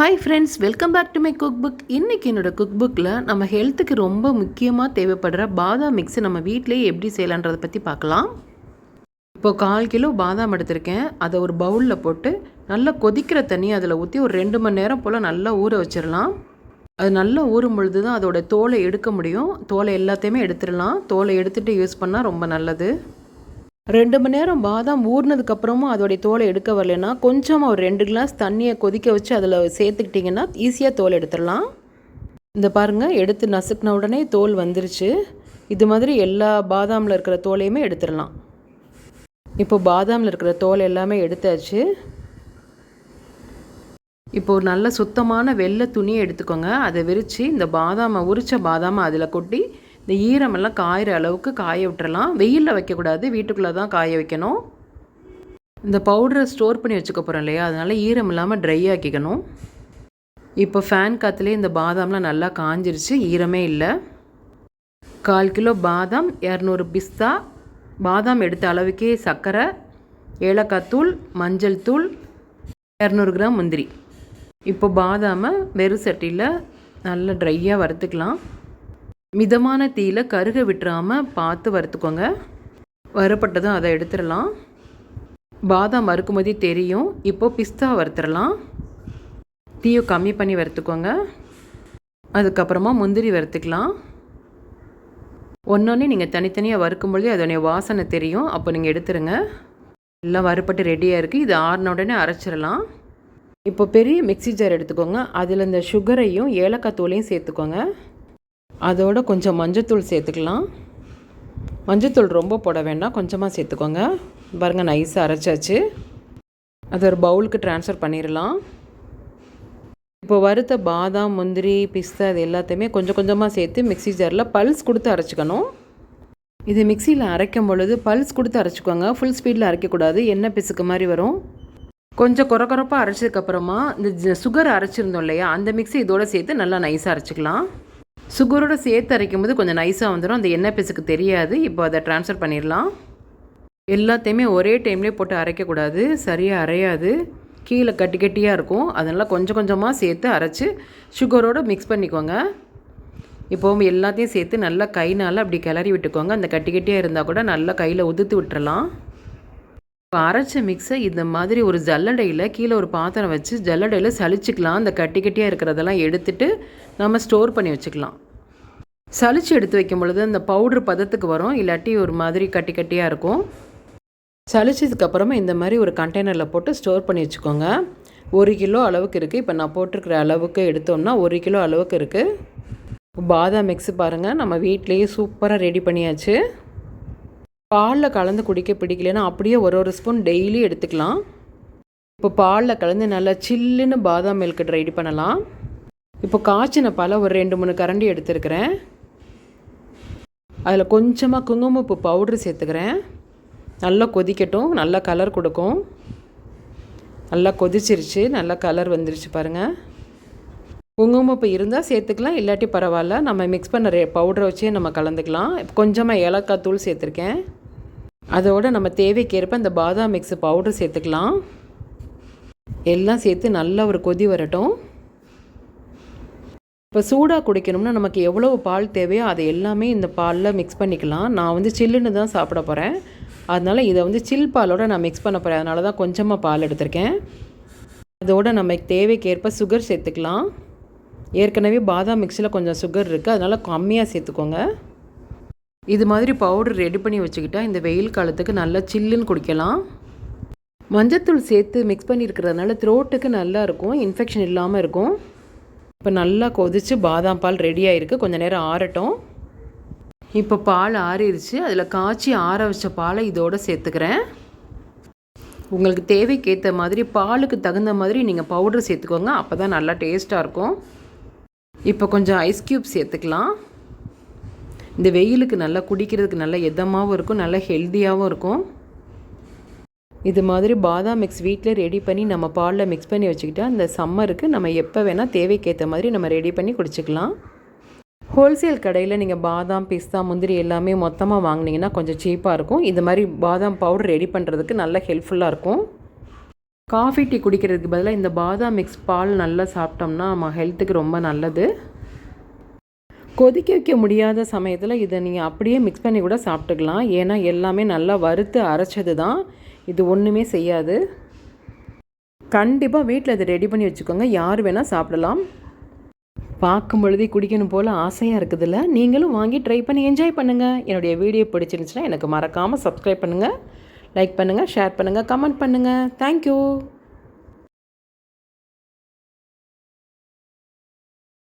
Hi friends welcome back to my cook book இன்றைக்கி என்னோடய cook புக்கில் நம்ம ஹெல்த்துக்கு ரொம்ப முக்கியமாக தேவைப்படுற பாதாம் மிக்ஸை நம்ம வீட்டிலேயே எப்படி செய்யலான்றதை பற்றி பார்க்கலாம். இப்போது கால் கிலோ பாதாம் எடுத்திருக்கேன். அதை ஒரு பவுலில் போட்டு நல்லா கொதிக்கிற தண்ணி அதில் ஊற்றி ஒரு ரெண்டு மணி நேரம் போல் நல்லா ஊற வச்சிடலாம். அது நல்லா ஊறும் பொழுது தான் அதோட தோலை எடுக்க முடியும். தோலை எல்லாத்தையுமே எடுத்துடலாம். தோலை எடுத்துகிட்டு யூஸ் பண்ணால் ரொம்ப நல்லது. ரெண்டு மணி நேரம் பாதாம் ஊறினதுக்கப்புறமும் அதோடைய தோலை எடுக்க வரலன்னா கொஞ்சமாக ஒரு ரெண்டு கிளாஸ் தண்ணியை கொதிக்க வச்சு அதில் சேர்த்துக்கிட்டிங்கன்னா ஈஸியாக தோல் எடுத்துடலாம். இந்த பாருங்கள் எடுத்து நசுக்கின உடனே தோல் வந்துருச்சு. இது மாதிரி எல்லா பாதாமில் இருக்கிற தோலையுமே எடுத்துடலாம். இப்போ பாதாமில் இருக்கிற தோல் எல்லாமே எடுத்தாச்சு. இப்போ ஒரு நல்ல சுத்தமான வெள்ளை துணியை எடுத்துக்கோங்க. அதை விரித்து இந்த பாதாமை உரித்த பாதாமை அதில் கொட்டி இந்த ஈரமெல்லாம் காயிற அளவுக்கு காய விட்டுறலாம். வெயிலில் வைக்கக்கூடாது. வீட்டுக்குள்ளே தான் காய வைக்கணும். இந்த பவுடரை ஸ்டோர் பண்ணி வச்சுக்க போகிறோம் இல்லையா? அதனால் ஈரம் இல்லாமல் ட்ரை ஆக்கிக்கணும். இப்போ ஃபேன் காற்றுலேயே இந்த பாதாம்லாம் நல்லா காஞ்சிருச்சு. ஈரமே இல்லை. கால் கிலோ பாதாம் இரநூறு பிஸ்தா. பாதாம் எடுத்த அளவுக்கே சர்க்கரை ஏலக்காய் தூள் மஞ்சள் தூள் இரநூறு கிராம் முந்திரி. இப்போ பாதாமை வெறும் சட்டியில் நல்லா ட்ரையாக வறுத்துக்கலாம். மிதமான தீயில் கருக விட்டுறாமல் பார்த்து வறுத்துக்கோங்க. வரப்பட்டதும் அதை எடுத்துடலாம். பாதாம் வறுக்கும்போதே தெரியும். இப்போது பிஸ்தா வறுத்துடலாம். தீயை கம்மி பண்ணி வறுத்துக்கோங்க. அதுக்கப்புறமா முந்திரி வறுத்துக்கலாம். ஒன்றொன்னே நீங்கள் தனித்தனியாக வறுக்கும்பொழுது அதோடைய வாசனை தெரியும். அப்போ நீங்கள் எடுத்துருங்க. எல்லாம் வறுப்பட்டு ரெடியாக இருக்குது இது ஆறின உடனே அரைச்சிடலாம். இப்போ பெரிய மிக்சி ஜார் எடுத்துக்கோங்க. அதில் இந்த சுகரையும் ஏலக்காய் தூளையும் சேர்த்துக்கோங்க. அதோட கொஞ்சம் மஞ்சத்தூள் சேர்த்துக்கலாம். மஞ்சத்தூள் ரொம்ப போட வேண்டாம். கொஞ்சமாக சேர்த்துக்கோங்க. பாருங்கள் நைஸாக அரைச்சாச்சு. அதை ஒரு பவுலுக்கு ட்ரான்ஸ்ஃபர் பண்ணிடலாம் இப்போ வறுத்த பாதாம் முந்திரி பிஸ்தா இது எல்லாத்தையுமே கொஞ்சம் கொஞ்சமாக சேர்த்து மிக்சி ஜாரில் பல்ஸ் கொடுத்து அரைச்சிக்கணும். இது மிக்சியில் அரைக்கும் பொழுது பல்ஸ் கொடுத்து அரைச்சிக்கோங்க. ஃபுல் ஸ்பீடில் அரைக்கக்கூடாது. எண்ணெய் பிசுக்கு மாதிரி வரும். கொஞ்சம் குறை குறப்பாக அரைச்சதுக்கப்புறமா இந்த சுகர் அரைச்சிருந்தோம் இல்லையா அந்த மிக்சி இதோடு சேர்த்து நல்லா நைஸாக அரைச்சிக்கலாம். சுகரோட சேர்த்து அரைக்கும் போது கொஞ்சம் நைஸாக வந்துடும் அந்த எண்ணெய் பிசுக்கு தெரியாது. இப்போ அதை ட்ரான்ஸ்ஃபர் பண்ணிடலாம். எல்லாத்தையுமே ஒரே டைம்லேயே போட்டு அரைக்கக்கூடாது சரியாக அரையாது. கீழே கட்டி கட்டியாக இருக்கும். அதனால் கொஞ்சம் கொஞ்சமாக சேர்த்து அரைச்சி சுகரோடு மிக்ஸ் பண்ணிக்கோங்க. இப்போவும் எல்லாத்தையும் சேர்த்து நல்லா கைனால் அப்படி கிளறி விட்டுக்கோங்க. அந்த கட்டி கட்டியாக இருந்தால் கூட நல்லா கையில் உதுத்து விட்டுறலாம். இப்போ அரைச்ச மிக்ஸை இந்த மாதிரி ஒரு ஜல்லடையில் கீழே ஒரு பாத்திரம் வச்சு ஜல்லடையில் சளிச்சிக்கலாம். அந்த கட்டி கட்டியாக இருக்கிறதெல்லாம் எடுத்துகிட்டு நம்ம ஸ்டோர் பண்ணி வச்சுக்கலாம். சளிச்சு எடுத்து வைக்கும் பொழுது அந்த பவுட்ரு பதத்துக்கு வரும். இல்லாட்டி ஒரு மாதிரி கட்டி கட்டியாக இருக்கும். சளிச்சதுக்கப்புறமா இந்த மாதிரி ஒரு கண்டெய்னரில் போட்டு ஸ்டோர் பண்ணி வச்சுக்கோங்க. ஒரு கிலோ அளவுக்கு இருக்குது இப்போ நான் போட்டிருக்கிற அளவுக்கு எடுத்தோம்னா ஒரு கிலோ அளவுக்கு இருக்குது பாதாம் மிக்ஸு பாருங்கள் நம்ம வீட்லேயே சூப்பராக ரெடி பண்ணியாச்சு. பாலில் கலந்து குடிக்க பிடிக்கலன்னா அப்படியே ஒரு ஒரு ஸ்பூன் டெய்லி எடுத்துக்கலாம். இப்போ பாலில் கலந்து நல்லா சில்லுன்னு பாதாம் மில்க் ரெடி பண்ணலாம். இப்போ காய்ச்சின பாலை ஒரு ரெண்டு மூணு கரண்டி எடுத்துருக்கிறேன். அதில் கொஞ்சமாக குங்குமப்பு பவுட்ரு சேர்த்துக்கிறேன். நல்லா கொதிக்கட்டும் நல்லா கலர் கொடுக்கும். நல்லா கொதிச்சிருச்சு நல்லா கலர் வந்துருச்சு பாருங்கள் குங்குமப்பு இருந்தால் சேர்த்துக்கலாம் இல்லாட்டி பரவாயில்ல. நம்ம மிக்ஸ் பண்ண ரே பவுடரை வச்சே நம்ம கலந்துக்கலாம். கொஞ்சமாக ஏலக்காய் தூள் சேர்த்துருக்கேன். அதோடு நம்ம தேவைக்கேற்ப இந்த பாதாம் மிக்ஸு பவுடர் சேர்த்துக்கலாம். எல்லாம் சேர்த்து நல்லா ஒரு கொதி வரட்டும். இப்போ சூடாக குடிக்கணும்னா நமக்கு எவ்வளோ பால் தேவையோ அதை எல்லாமே இந்த பாலில் மிக்ஸ் பண்ணிக்கலாம். நான் வந்து சில்லுன்னு தான் சாப்பிட போகிறேன் அதனால் இதை வந்து சில் பாலோடு நான் மிக்ஸ் பண்ண போகிறேன் அதனால தான் கொஞ்சமாக பால் எடுத்திருக்கேன். அதோடு நமக்கு தேவைக்கேற்ப சுகர் சேர்த்துக்கலாம். ஏற்கனவே பாதாம் மிக்ஸில் கொஞ்சம் சுகர் இருக்குது அதனால் கம்மியாக சேர்த்துக்கோங்க. இது மாதிரி பவுடர் ரெடி பண்ணி வச்சுக்கிட்டால் இந்த வெயில் காலத்துக்கு நல்லா சில்லுன்னு குடிக்கலாம். மஞ்சத்தூள் சேர்த்து மிக்ஸ் பண்ணியிருக்கிறதுனால த்ரோட்டுக்கு நல்லா இருக்கும் இன்ஃபெக்ஷன் இல்லாமல் இருக்கும். இப்போ நல்லா கொதித்து பாதாம் பால் ரெடி ஆகிருக்கு கொஞ்சம் நேரம் ஆறட்டும். இப்போ பால் ஆறிடுச்சு அதில் காய்ச்சி ஆற வச்ச பாலை இதோடு சேர்த்துக்கிறேன். உங்களுக்கு தேவைக்கேற்ற மாதிரி பாலுக்கு தகுந்த மாதிரி நீங்கள் பவுடர் சேர்த்துக்கோங்க அப்போ தான் நல்லா டேஸ்ட்டாக இருக்கும். இப்போ கொஞ்சம் ஐஸ் க்யூப் சேர்த்துக்கலாம். இந்த வெயிலுக்கு நல்லா குடிக்கிறதுக்கு நல்ல எதமாகவும் இருக்கும் நல்லா ஹெல்த்தியாகவும் இருக்கும். இது மாதிரி பாதாம் மிக்ஸ் வீட்டில் ரெடி பண்ணி நம்ம பாலில் மிக்ஸ் பண்ணி வச்சுக்கிட்டா இந்த சம்மருக்கு நம்ம எப்போ வேணால் தேவைக்கேற்ற மாதிரி நம்ம ரெடி பண்ணி குடிச்சிக்கலாம். ஹோல்சேல் கடையில் நீங்கள் பாதாம் பிஸ்தா முந்திரி எல்லாமே மொத்தமாக வாங்கினீங்கன்னா கொஞ்சம் சீப்பாக இருக்கும். இந்த மாதிரி பாதாம் பவுடர் ரெடி பண்ணுறதுக்கு நல்ல ஹெல்ப்ஃபுல்லாக இருக்கும். காஃபி டீ குடிக்கிறதுக்கு பதிலாக இந்த பாதாம் மிக்ஸ் பால் நல்லா சாப்பிட்டோம்னா நம்ம ஹெல்த்துக்கு ரொம்ப நல்லது. கொதிக்க வைக்க முடியாத சமயத்தில் இதை நீங்கள் அப்படியே மிக்ஸ் பண்ணி கூட சாப்பிட்டுக்கலாம். ஏன்னா எல்லாமே நல்லா வறுத்து அரைச்சது தான். இது ஒன்றுமே செய்யாது. கண்டிப்பாக வீட்டில் இதை ரெடி பண்ணி வச்சுக்கோங்க. யார் வேணால் சாப்பிடலாம். பார்க்கும் பொழுதே குடிக்கணும் போல் ஆசையாக இருக்குதுல்ல? நீங்களும் வாங்கி ட்ரை பண்ணி என்ஜாய் பண்ணுங்கள் என்னுடைய வீடியோ பிடிச்சிருந்துச்சுன்னா எனக்கு மறக்காமல் சப்ஸ்கிரைப் பண்ணுங்கள் லைக் பண்ணுங்கள் ஷேர் பண்ணுங்கள் கமெண்ட் பண்ணுங்கள் தேங்க்யூ